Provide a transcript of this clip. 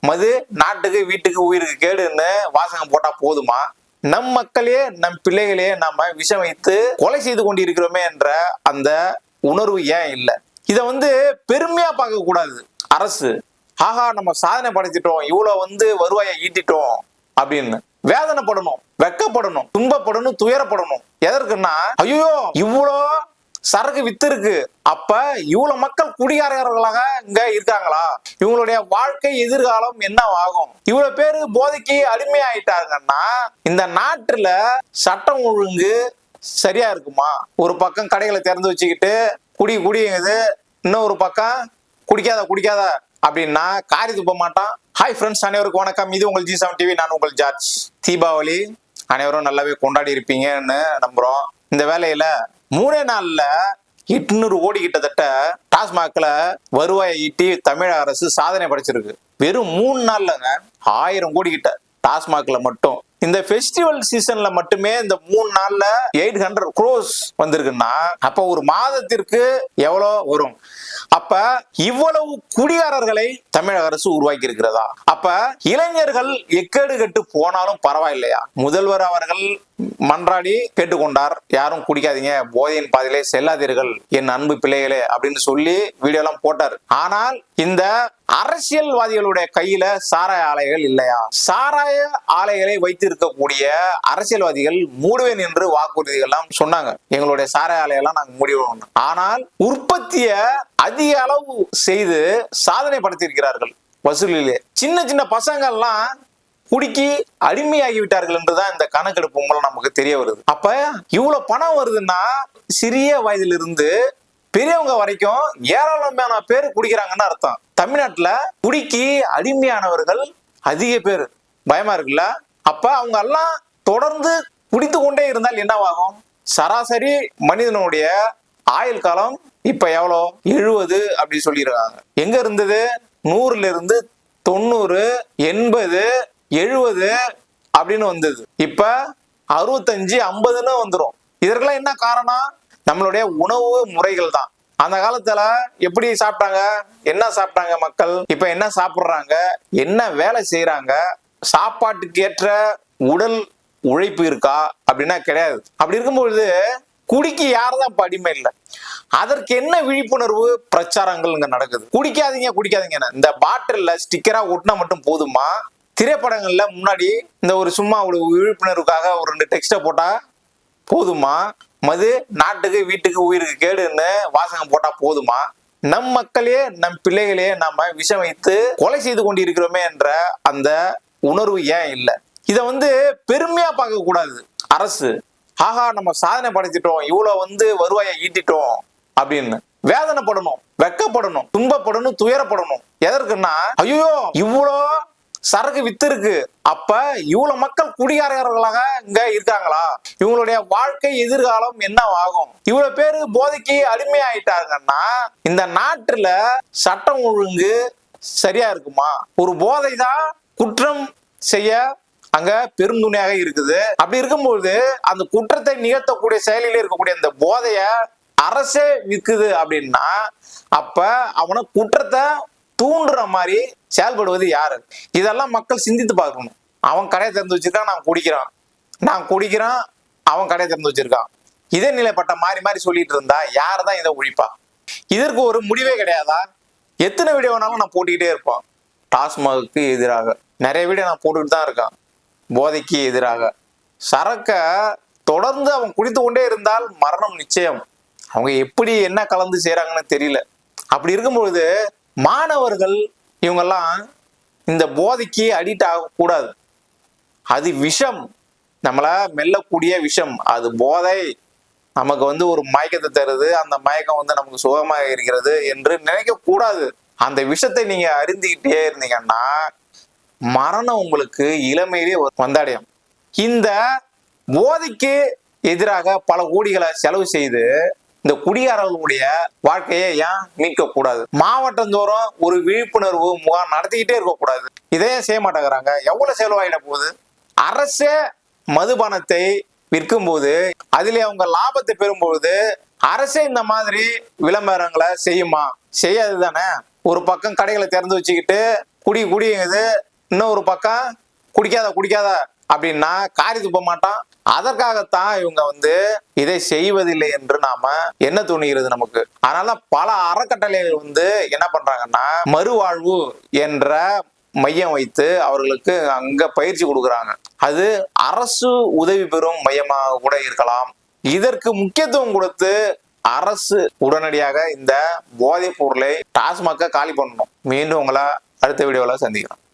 மது நாட்டுக்கு வீட்டுக்கு உயிருக்கு கேடுன்னு வாசகம் போட்டா போதுமா? நம் மக்களே நம் பிள்ளைகளே நாம விஷம் வைத்து கொலை செய்து கொண்டிருக்கிறோமே என்ற அந்த உணர்வு ஏன் இல்லை? இதை வந்து பெருமையா பார்க்க கூடாது. அரசு ஆஹா நம்ம சாதனை படைச்சிட்டோம் இவ்வளவு வந்து வருவாயை ஈட்டிட்டோம் அப்படின்னு. வேதனைப்படணும் வெக்கப்படணும் துன்பப்படணும் துயரப்படணும். எதற்குன்னா ஐயோ இவ்வளோ சரக்கு வித்து இருக்கு. அப்ப இவ்வளவு மக்கள் குடிகாரர்களாக இங்க இருக்காங்களா? இவங்களுடைய வாழ்க்கை எதிர்காலம் என்ன ஆகும் இவ்வளவு பேரு போதைக்கு அடிமையாயிட்டாங்கன்னா இந்த நாட்டுல சட்டம் ஒழுங்கு சரியா இருக்குமா? ஒரு பக்கம் கடைகளை திறந்து வச்சுக்கிட்டு குடி குடிங்குது இன்னொரு பக்கம் குடிக்காத குடிக்காத அப்படின்னா காரி துப்ப மாட்டான். ஹாய் ஃப்ரெண்ட்ஸ் அனைவருக்கும் வணக்கம். இது உங்கள் ஜி செவன் டிவி நான் உங்கள் ஜார்ஜ் தீபாவளி. அனைவரும் நல்லாவே கொண்டாடி இருப்பீங்கன்னு நம்புறோம். இந்த வேலையில மூணே நாள்ல எட்நூறு கோடி கிட்டத்தட்ட டாஸ்மாக்ல வருவாயை ஈட்டி தமிழக அரசு சாதனை படைச்சிருக்கு. வெறும் மூணு நாள்லங்க ஆயிரம் கோடி கிட்ட டாஸ்மாக்ல மட்டும். இந்த ஃபெஸ்டிவல் சீசன்ல மட்டுமே இந்த மூணு நாள்ல எயிட் ஹண்ட்ரட் க்ரோஸ் வந்திருக்குன்னா அப்ப ஒரு மாதத்திற்கு எவ்வளவு வரும்? அப்ப இவ்வளவு குடிகாரர்களை தமிழக அரசு உருவாக்கி இருக்கிறதா அப்ப இளைஞர்கள் எக்கேடு கெட்டு போனாலும் பரவாயில்லையா? முதல்வர் அவர்கள் மன்றாடி கேட்டுக்கொண்டார். யாரும் குடிக்காதீங்க. போதையின் பாதையிலே செல்லாதீர்கள். என் அன்பு பிள்ளைகளே அப்படின்னு சொல்லி வீடியோ எல்லாம் போட்டார். ஆனால் இந்த அரசியல்வாதிகளுடைய கையில சாராய ஆலைகள் இல்லையா? சாராய ஆலைகளை வைத்திருக்கக்கூடிய அரசியல்வாதிகள் மூடுவேன் என்று வாக்குறுதிகள் எல்லாம் சொன்னாங்க. எங்களுடைய சாராய ஆலையெல்லாம் நாங்க மூடிடுவோம் ஆனால் உற்பத்திய அதிக அளவு செய்து சாதனை படுத்தியிருக்கிறார்கள் வசூலிலே. சின்ன சின்ன பசங்கள்லாம் குடிக்கி அடிமையாகி விட்டார்கள் என்றுதான் இந்த கணக்கெடுப்பு மூலம் நமக்கு தெரிய வருது. அப்ப இவ்வளவு பணம் வருதுன்னா சிறிய வயதிலிருந்து பெரியவங்க வரைக்கும் ஏராளமான பேர் குடிக்கிறாங்கன்னு அர்த்தம். தமிழ்நாட்டுல குடிக்கி அடிமையானவர்கள் அதிக பேர். பயமா இருக்குல்ல? அப்ப அவங்க எல்லாம் தொடர்ந்து குடித்து கொண்டே இருந்தால் என்னவாகும்? சராசரி மனிதனுடைய ஆயுள் காலம் இப்ப எவ்வளோ எழுபது அப்படின்னு சொல்லியிருக்காங்க. எங்க இருந்தது? நூறுல இருந்து தொண்ணூறு எண்பது எழுபது அப்படின்னு வந்தது. இப்ப அறுபத்தஞ்சு ஐம்பதுன்னு வந்துடும் இதற்கெல்லாம் என்ன காரணம்? நம்மளுடைய உணவு முறைகள் தான். அந்த காலத்துல எப்படி சாப்பிட்டாங்க? என்ன சாப்பிட்டாங்க மக்கள்? இப்ப என்ன சாப்பிடுறாங்க? என்ன வேலை செய்யறாங்க சாப்பாட்டுக்கு ஏற்ற உடல் உழைப்பு இருக்கா? அப்படின்னா கிடையாது. அப்படி இருக்கும்பொழுது குடிக்கு யார்தான் இப்ப அடிமை இல்லை. அதற்கு என்ன விழிப்புணர்வு பிரச்சாரங்கள் இங்க நடக்குது? குடிக்காதீங்க குடிக்காதீங்க இந்த பாட்டில்ல ஸ்டிக்கரா ஒட்டினா மட்டும் போதுமா? திரைப்படங்கள்ல முன்னாடி இந்த ஒரு சும்மா ஒரு விழிப்புணர்வுக்காக ஒரு ரெண்டு டெக்ஸ்டை போட்டா போதுமா? மது நாட்டுக்கு வீட்டுக்கு உயிருக்கு கேடுன்னு வாசகம் போட்டா போதுமா? நம் மக்களே நம் பிள்ளைகளே நாம விஷம் வைத்து கொலை செய்து கொண்டிருக்கிறோமே என்ற அந்த உணர்வு ஏன் இல்லை? இதை வந்து பெருமையா பார்க்க கூடாது. அரசு ஆஹா நம்ம சாதனை படைச்சிட்டோம் இவ்வளவு வந்து வருவாயை ஈட்டிட்டோம் அப்படின்னு. வேதனைப்படணும் வெக்கப்படணும் துன்பப்படணும் துயரப்படணும். எதற்குன்னா ஐயோ இவ்வளோ சரக்கு வித்து இருக்கு அப்ப இவ்வளவு மக்கள் குடிகாரர்களாக இங்க இருக்காங்களா? இவங்களுடைய வாழ்க்கை எதிர்காலம் என்ன ஆகும் இவ்வளவு பேரு போதைக்கு அடிமையாயிட்டாங்கன்னா இந்த நாட்டுல சட்டம் ஒழுங்கு சரியா இருக்குமா? ஒரு போதை தான் குற்றம் செய்ய அங்க பெருந்துணையாக இருக்குது. அப்படி இருக்கும்போது அந்த குற்றத்தை நிகழ்த்தக்கூடிய செயலில் இருக்கக்கூடிய அந்த போதைய அரசே விற்குது அப்படின்னா அப்ப அவனை குற்றத்தை தூண்டுற மாதிரி செயல்படுவது யாரு? இதெல்லாம் மக்கள் சிந்தித்து பார்க்கணும். அவன் கடையை திறந்து வச்சிருக்கான் நான் குடிக்கிறான். நான் குடிக்கிறான் அவன் கடையை திறந்து வச்சிருக்கான். இதே நிலைப்பட்ட மாறி மாறி சொல்லிட்டு இருந்தா யார் தான் இதை ஒழிப்பா? இதற்கு ஒரு முடிவே கிடையாதா? எத்தனை வீடியோ வேணாலும் நான் போட்டுக்கிட்டே இருப்பான். டாஸ்மாகுக்கு எதிராக. நிறைய வீடியோ நான் போட்டுக்கிட்டு தான் இருக்கான். போதைக்கு எதிராக. சரக்கை தொடர்ந்து அவன் குடித்து கொண்டே இருந்தால் மரணம் நிச்சயம். அவங்க எப்படி என்ன கலந்து செய்கிறாங்கன்னு தெரியல. அப்படி இருக்கும்பொழுது மாணவர்கள் இவங்கெல்லாம் இந்த போதைக்கு அடிக்ட் ஆகக்கூடாது அது விஷம். நம்மளை மெல்லக்கூடிய விஷம். அது போதை. நமக்கு வந்து ஒரு மயக்கத்தை தருது. அந்த மயக்கம் வந்து நமக்கு சுகமாக இருக்கிறது என்று நினைக்க கூடாது. அந்த விஷத்தை நீங்க அறிந்துகிட்டே இருந்தீங்கன்னா மரணம் உங்களுக்கு இளமையிலே வந்தாடையும். இந்த போதைக்கு எதிராக பல கோடிகளை செலவு செய்து இந்த குடியாரர்களுடைய வாழ்க்கையை ஏன் மீட்க கூடாது மாவட்டந்தோறும் ஒரு விழிப்புணர்வு முகாம் நடத்திக்கிட்டே இருக்கக்கூடாது. இதே செய்ய மாட்டேங்கிறாங்க. எவ்வளவு செலவாயிட போகுது? அரசே மதுபானத்தை விற்கும்போது அதிலே அவங்க லாபத்தை பெறும்பொழுது அரசே இந்த மாதிரி விளம்பரங்களை செய்யுமா? செய்யாது தானே ஒரு பக்கம் கடைகளை திறந்து வச்சுக்கிட்டு குடி குடிங்குது இன்னொரு பக்கம் குடிக்காத குடிக்காத அப்படின்னா காரி துப்ப மாட்டான். அதற்காகத்தான் இவங்க வந்து இதை செய்வதில்லை என்று நாம என்ன தோணுகிறது நமக்கு? அதனால பல அறக்கட்டளைகள் வந்து என்ன பண்றாங்கன்னா மறுவாழ்வு என்ற மையம் வைத்து அவர்களுக்கு அங்க பயிற்சி கொடுக்குறாங்க. அது அரசு உதவி பெறும் மையமாக கூட இருக்கலாம். இதற்கு முக்கியத்துவம் கொடுத்து அரசு உடனடியாக இந்த போதைப் பொருளை டாஸ்மாக காலி பண்ணணும். மீண்டும் உங்களை அடுத்த வீடியோவில் சந்திக்கிறோம்.